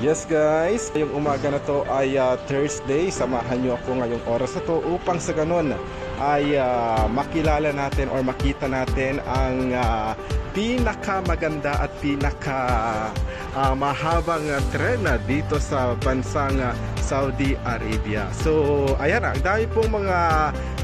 guys, yung umaga na to ay ah, Thursday. Samahan nyo ako ngayong oras na to upang sa ganun ay ah, makilala natin or makita natin ang ah, pinakamaganda at pinaka ah, mahabang ah, tren na dito sa bansang ah, Saudi Arabia. So, ayan, ang dami pong mga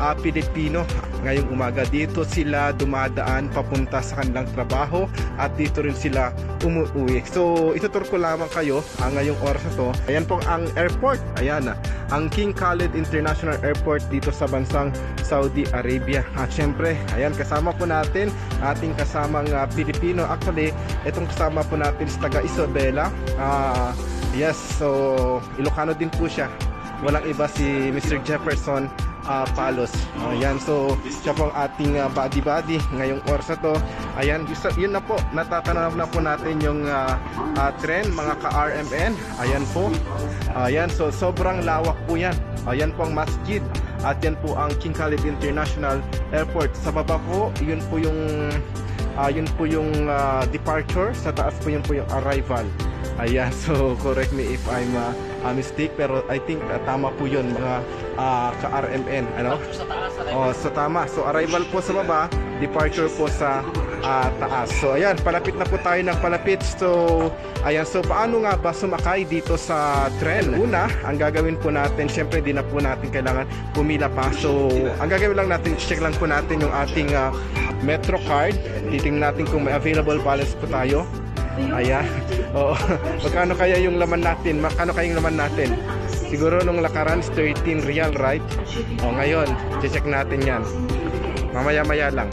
ah, Pilipino ngayong umaga dito sila dumadaan papunta sa kanilang trabaho at dito rin sila umuwi. So, itutur ko lamang kayo ang ngayong oras na to. Ayan po ang airport. Ayan, ah, ang King Khalid International Airport dito sa bansang Saudi Arabia. At syempre, ayan, kasama po natin ating kasamang ah, Pilipino. Actually, itong kasama po natin sa taga Isabela. Ah, yes, so Ilocano din po siya. Walang iba si Mr. Jefferson ah, Palos. Ayan, so siya po ang ating ah, buddy-buddy ngayong oras na to. Ayan, gusto, yun na po, natatanaw na po natin yung ah, ah, trend, mga ka-RMN. Ayan po. Ayan, so sobrang lawak po yan. Ayan po ang masjid. At yan po ang King Khalid International Airport. Sa baba po, yun po yung ah, yun po yung ah, departure. Sa taas po yun po yung arrival. Ayan, so correct me if I'm uh, a mistake pero I think uh, tama po yun mga ah, ka-RMN. Ano? Sa taas, sa Oh, so tama. So arrival po sa baba, departure po sa ah, taas. So ayan, palapit na po tayo ng palapit. So ayan, so paano nga ba sumakay dito sa tren? Una, ang gagawin po natin, syempre di na po natin kailangan pumila pa. So ang gagawin lang natin, check lang po natin yung ating ah, Metro card. Titingnan natin kung may available balance po tayo. Ayan. Oo. Magkano kaya yung laman natin? Magkano kaya yung laman natin? Siguro nung lakaran is 13 real, right? O ngayon, check natin yan. Mamaya-maya lang.